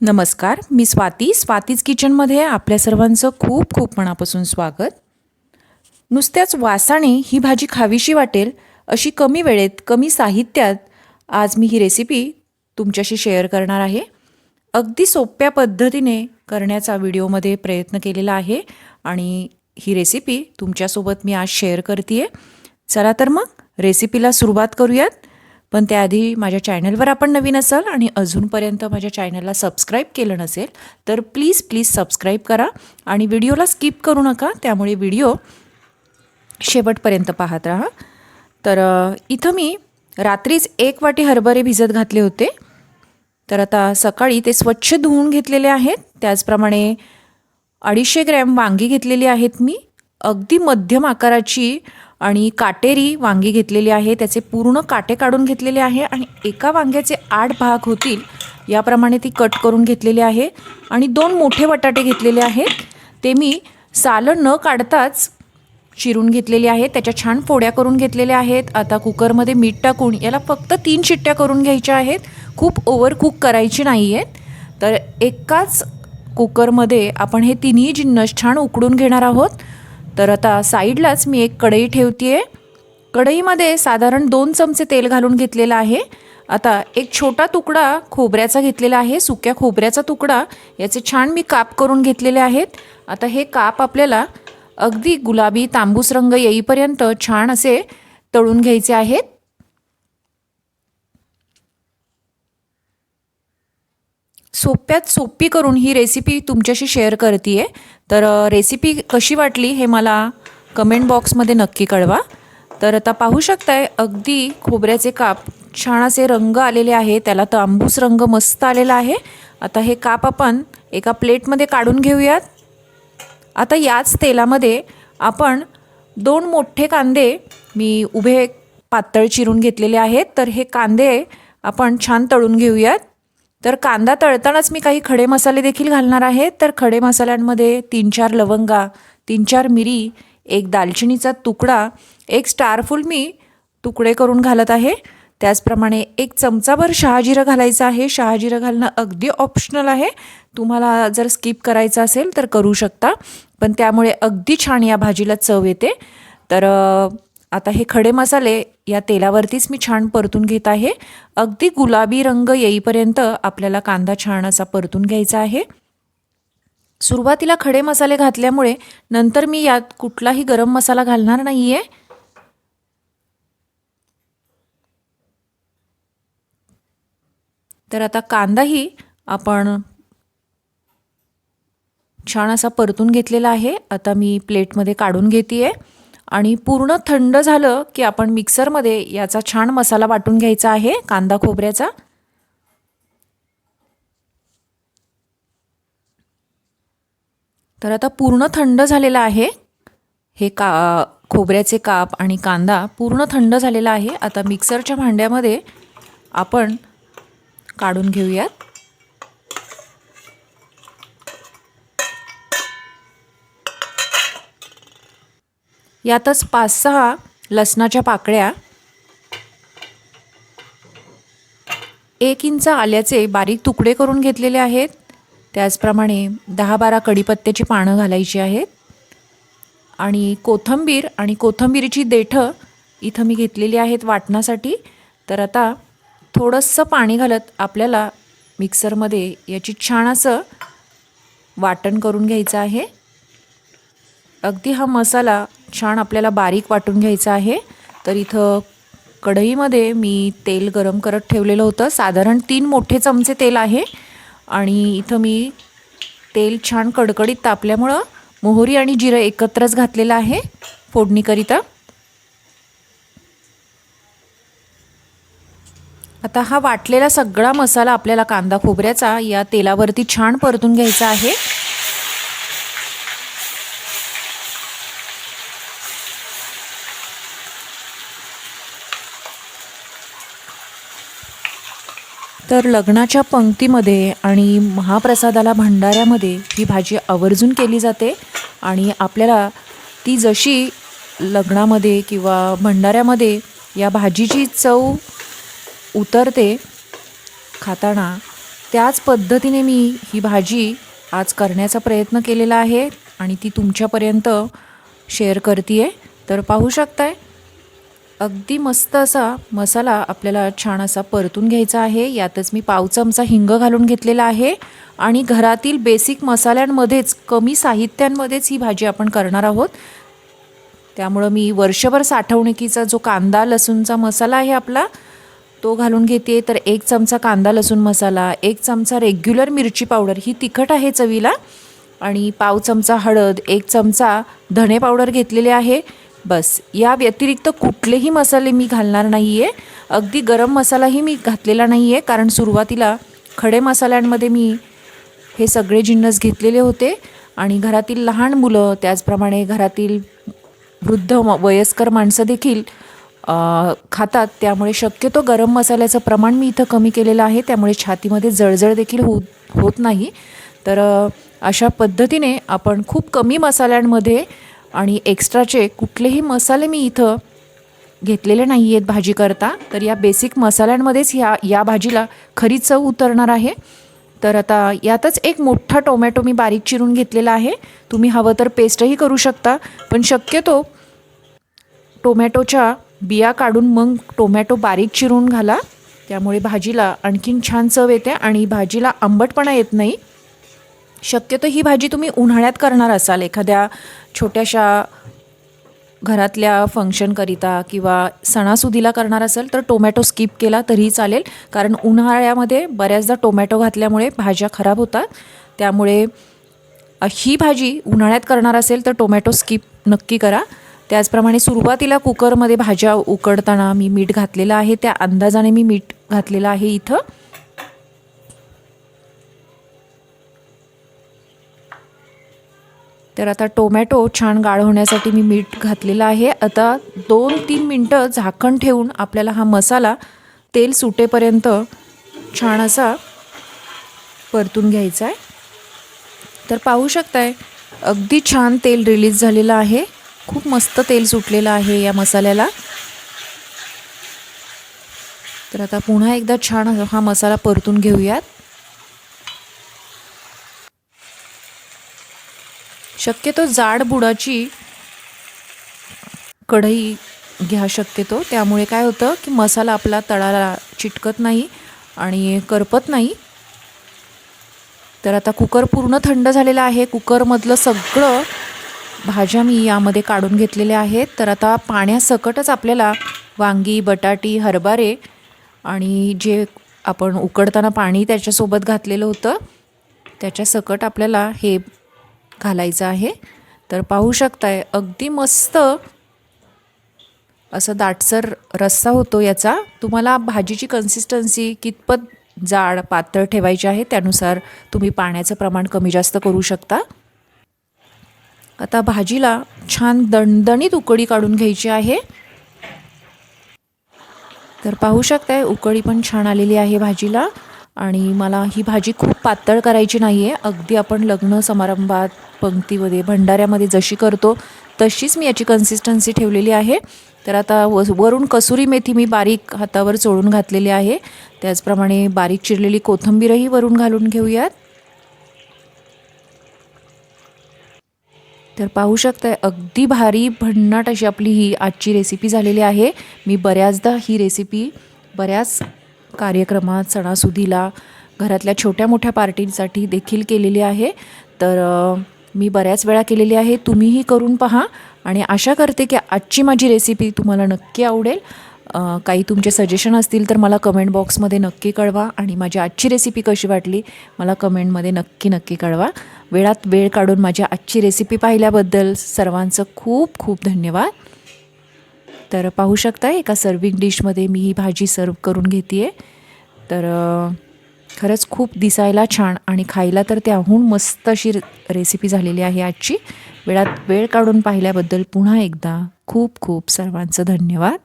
नमस्कार मी स्वाती. स्वातीज किचनमध्ये आपल्या सर्वांचं खूप खूप मनापासून स्वागत. नुसत्याच वासाने ही भाजी खावीशी वाटेल अशी कमी वेळेत कमी साहित्यात आज मी ही रेसिपी तुमच्याशी शेअर करणार आहे. अगदी सोप्या पद्धतीने करण्याचा व्हिडिओमध्ये प्रयत्न केलेला आहे आणि ही रेसिपी तुमच्यासोबत मी आज शेअर करते आहे चला तर मग रेसिपीला सुरुवात करूयात. पण त्याआधी माझ्या चॅनलवर आपण नवीन असाल आणि अजूनपर्यंत माझ्या चॅनलला सबस्क्राईब केलं नसेल तर प्लीज प्लीज सबस्क्राईब करा आणि व्हिडिओला स्किप करू नका त्यामुळे व्हिडिओ शेवटपर्यंत पाहत राहा. तर इथं मी रात्रीच एक वाटी हरभरे भिजत घातले होते. तर आता सकाळी ते स्वच्छ धुवून घेतलेले आहेत. त्याचप्रमाणे अडीचशे ग्रॅम वांगी घेतलेली आहेत मी. अगदी मध्यम आकाराची आणि काटेरी वांगी घेतलेली आहे त्याचे पूर्ण काटे काढून घेतलेले आहे आणि एका वांग्याचे आठ भाग होतील याप्रमाणे ती कट करून घेतलेली आहे आणि दोन मोठे बटाटे घेतलेले आहेत. ते मी सालं न काढताच चिरून घेतलेली आहे त्याच्या छान फोड्या करून घेतलेल्या आहेत. आता कुकरमध्ये मीठ टाकून याला फक्त तीन शिट्ट्या करून घ्यायच्या आहेत. खूप ओव्हर कुक करायची नाही आहेत तर एकाच कुकरमध्ये आपण हे तिन्ही जिन्नस छान उकडून घेणार आहोत. तर आता साईडलाच मी एक कढई ठेवते आहे कढईमध्ये साधारण दोन चमचे तेल घालून घेतलेलं आहे. आता एक छोटा तुकडा खोबऱ्याचा घेतलेला आहे सुक्या खोबऱ्याचा तुकडा. याचे छान मी काप करून घेतलेले आहेत. आता हे काप आपल्याला अगदी गुलाबी तांबूस रंग येईपर्यंत छान असे तळून घ्यायचे आहेत. सोप्यात सोपी करून ही रेसिपी तुमच्याशी शेअर करते आहे तर रेसिपी कशी वाटली हे मला कमेंट बॉक्समध्ये नक्की कळवा. तर आता पाहू शकताय अगदी खोबऱ्याचे काप छान असे रंग आलेले आहे. त्याला तांबूस रंग मस्त आलेला आहे. आता हे काप आपण एका प्लेटमध्ये काढून घेऊयात. आता याच तेलामध्ये आपण दोन मोठे कांदे मी उभे पातळ चिरून घेतलेले आहेत. तर हे कांदे आपण छान तळून घेऊयात. तर कांदा तळतानाच मी काही खडे मसाले देखील घालणार आहे. तर खडे मसाल्यांमध्ये तीन चार लवंगा तीन चार मिरी एक दालचिनीचा तुकडा एक स्टारफुल मी तुकडे करून घालत आहे. त्याचप्रमाणे एक चमचाभर शहाजिरं घालायचं आहे. शहाजिरं घालणं अगदी ऑप्शनल आहे. तुम्हाला जर स्किप करायचं असेल तर करू शकता. पण त्यामुळे अगदी छान या भाजीला चव येते. तर आता हे खडे मसाले या तेलावरतीच मी छान परतून घेत आहे. अगदी गुलाबी रंग येईपर्यंत आपल्याला कांदा छान असा परतून घ्यायचा आहे. सुरुवातीला खडे मसाले घातल्यामुळे नंतर मी यात कुठलाही गरम मसाला घालणार नाही आहे तर आता कांदाही आपण छान असा परतून घेतलेला आहे. आता मी प्लेटमध्ये काढून घेते आहे आणि पूर्ण थंड झालं की आपण मिक्सरमध्ये याचा छान मसाला वाटून घ्यायचा आहे कांदा खोबऱ्याचा. तर आता पूर्ण थंड झालेला आहे. हे का खोबऱ्याचे काप आणि कांदा पूर्ण थंड झालेला आहे. आता मिक्सरच्या भांड्यामध्ये आपण काढून घेऊयात. यातच पाच सहा लसणाच्या पाकळ्या एक इंच आल्याचे बारीक तुकडे करून घेतलेले आहेत. त्याचप्रमाणे दहा बारा कढीपत्त्याची पानं घालायची आहेत. आणि कोथंबीर आणि कोथंबीरीची देठं इथं मी घेतलेली आहेत वाटण्यासाठी. तर आता थोडंसं पाणी घालत आपल्याला मिक्सरमध्ये याची छान असं वाटण करून घ्यायचं आहे. अगदी हा मसाला छान आपल्याला बारीक वाटून घ्यायचं आहे. तर इथं कढईमध्ये मी तेल गरम करत ठेवलेलं होतं. साधारण तीन मोठे चमचे तेल आहे. आणि इथं मी तेल छान कडकडीत तापल्यामुळं मोहरी आणि जिरं एकत्रच घातलेलं आहे फोडणीकरिता. आता हा वाटलेला सगळा मसाला आपल्याला कांदा खोबऱ्याचा या तेलावरती छान परतून घ्यायचा आहे. तर लग्नाच्या पंक्तीमध्ये आणि महाप्रसादाला भंडाऱ्यामध्ये ही भाजी आवर्जून केली जाते आणि आपल्याला ती जशी लग्नामध्ये किंवा भंडाऱ्यामध्ये या भाजीची चव उतरते खाताना त्याच पद्धतीने मी ही भाजी आज करण्याचा प्रयत्न केलेला आहे आणि ती तुमच्यापर्यंत शेअर करते आहे तर पाहू शकताय अगदी मस्त असा मसाला आपल्याला छान असा परतून घ्यायचा आहे. यातच मी पाव चमचा हिंग घालून घेतलेला आहे. आणि घरातील बेसिक मसाल्यांमध्येच कमी साहित्यांमध्येच ही भाजी आपण करणार आहोत. त्यामुळं मी वर्षभर साठवणुकीचा जो कांदा लसूणचा मसाला आहे आपला तो घालून घेते. तर एक चमचा कांदा लसूण मसाला एक चमचा रेग्युलर मिरची पावडर ही तिखट आहे चवीला. आणि पाव चमचा हळद एक चमचा धणे पावडर घेतलेले आहे. बस या व्यतिरिक्त कुठलेही मसाले मी घालणार नाही आहे अगदी गरम मसालाही मी घातलेला नाही आहे कारण सुरुवातीला खडे मसाल्यांमध्ये मी हे सगळे जिन्नस घेतलेले होते आणि घरातील लहान मुलं त्याचप्रमाणे घरातील वृद्ध वयस्कर माणसं देखील खातात. त्यामुळे शक्यतो गरम मसाल्याचं प्रमाण मी इथं कमी केलेलं आहे. त्यामुळे छातीमध्ये जळजळ देखील होत होत नाही. तर अशा पद्धतीने आपण खूप कमी मसाल्यांमध्ये आणि एक्स्ट्राचे कुठलेही मसाले मी इथं घेतलेले नाही आहेत भाजी करता तर या बेसिक मसाल्यांमध्येच ह्या या भाजीला खरी चव उतरणार आहे. तर आता यातच एक मोठा टोमॅटो मी बारीक चिरून घेतलेला आहे. तुम्ही हवं तर पेस्टही करू शकता. पण शक्यतो टोमॅटोच्या बिया काढून मग टोमॅटो बारीक चिरून घाला. त्यामुळे भाजीला आणखीन छान चव येते आणि भाजीला आंबटपणा येत नाही. शक्यतो ही भाजी तुम्ही उन्हाळ्यात करणार असाल एखाद्या छोट्याशा घरातल्या फंक्शनकरिता किंवा सणासुदीला करणार असेल तर टोमॅटो स्किप केला तरीही चालेल. कारण उन्हाळ्यामध्ये बऱ्याचदा टोमॅटो घातल्यामुळे भाज्या खराब होतात. त्यामुळे ही भाजी उन्हाळ्यात करणार असेल तर टोमॅटो स्किप नक्की करा. त्याचप्रमाणे सुरुवातीला कुकरमध्ये भाज्या उकडताना मी मीठ घातलेलं आहे त्या अंदाजाने मी मीठ घातलेलं आहे इथं. तर आता टोमॅटो छान गाळ होण्यासाठी मी मीठ घातलेलं आहे. आता दोन तीन मिनटं झाकण ठेवून आपल्याला हा मसाला तेल सुटेपर्यंत छान असा परतून घ्यायचा आहे. तर पाहू शकताय अगदी छान तेल रिलीज झालेलं आहे. खूप मस्त तेल सुटलेलं आहे या मसाल्याला. तर आता पुन्हा एकदा छान हा मसाला परतून घेऊयात. शक्यतो जाड बुडाची कढई घ्या शक्यतो. त्यामुळे काय होतं की मसाला आपला तळाला चिटकत नाही आणि करपत नाही. तर आता कुकर पूर्ण थंड झालेला आहे. कुकरमधलं सगळं भाज्या मी यामध्ये काढून घेतलेल्या आहेत. तर आता पाण्यासकटच आपल्याला वांगी बटाटी हरभरे आणि जे आपण उकडताना पाणी त्याच्यासोबत घातलेलं होतं त्याच्यासकट आपल्याला हे घालायचं आहे. तर पाहू शकताय अगदी मस्त असं दाटसर रस्सा होतो याचा. तुम्हाला भाजीची कन्सिस्टन्सी कितपत जाड पातळ ठेवायची आहे त्यानुसार तुम्ही पाण्याचं प्रमाण कमी जास्त करू शकता. आता भाजीला छान दणदणीत उकळी काढून घ्यायची आहे. तर पाहू शकताय उकळी पण छान आलेली आहे भाजीला. आणि मला ही भाजी खूप पातळ करायची नाही आहे अगदी आपण लग्न समारंभात पंक्तीमध्ये भंडाऱ्यामध्ये जशी करतो तशीच मी याची कन्सिस्टन्सी ठेवलेली आहे. तर आता व वरून कसुरी मेथी मी बारीक हातावर चोळून घातलेली आहे. त्याचप्रमाणे बारीक चिरलेली कोथिंबीरही वरून घालून घेऊयात. तर पाहू शकताय अगदी भारी भन्नाट अशी आपली ही आजची रेसिपी झालेली आहे. मी बऱ्याचदा ही रेसिपी बऱ्याच कार्यक्रमात सणासुदीला घरातल्या छोट्या मोठ्या पार्टींसाठी देखील केलेली आहे. तर मी बऱ्याच वेळा केलेली आहे. तुम्हीही करून पहा आणि आशा करते की आजची माझी रेसिपी तुम्हाला नक्की आवडेल. काही तुमचे सजेशन असतील तर मला कमेंट बॉक्समध्ये नक्की कळवा आणि माझी आजची रेसिपी कशी वाटली मला कमेंटमध्ये नक्की नक्की कळवा. वेळात वेळ काढून माझी आजची रेसिपी पाहिल्याबद्दल सर्वांचं खूप खूप धन्यवाद. तर पाहू शकता एका सर्विंग डिशमध्ये मी ही भाजी सर्व करून घेते आहे तर खरंच खूप दिसायला छान आणि खायला तर त्याहून मस्त अशी रेसिपी झालेली आहे आजची. वेळात वेळ काढून पाहिल्याबद्दल पुन्हा एकदा खूप खूप सर्वांचं धन्यवाद.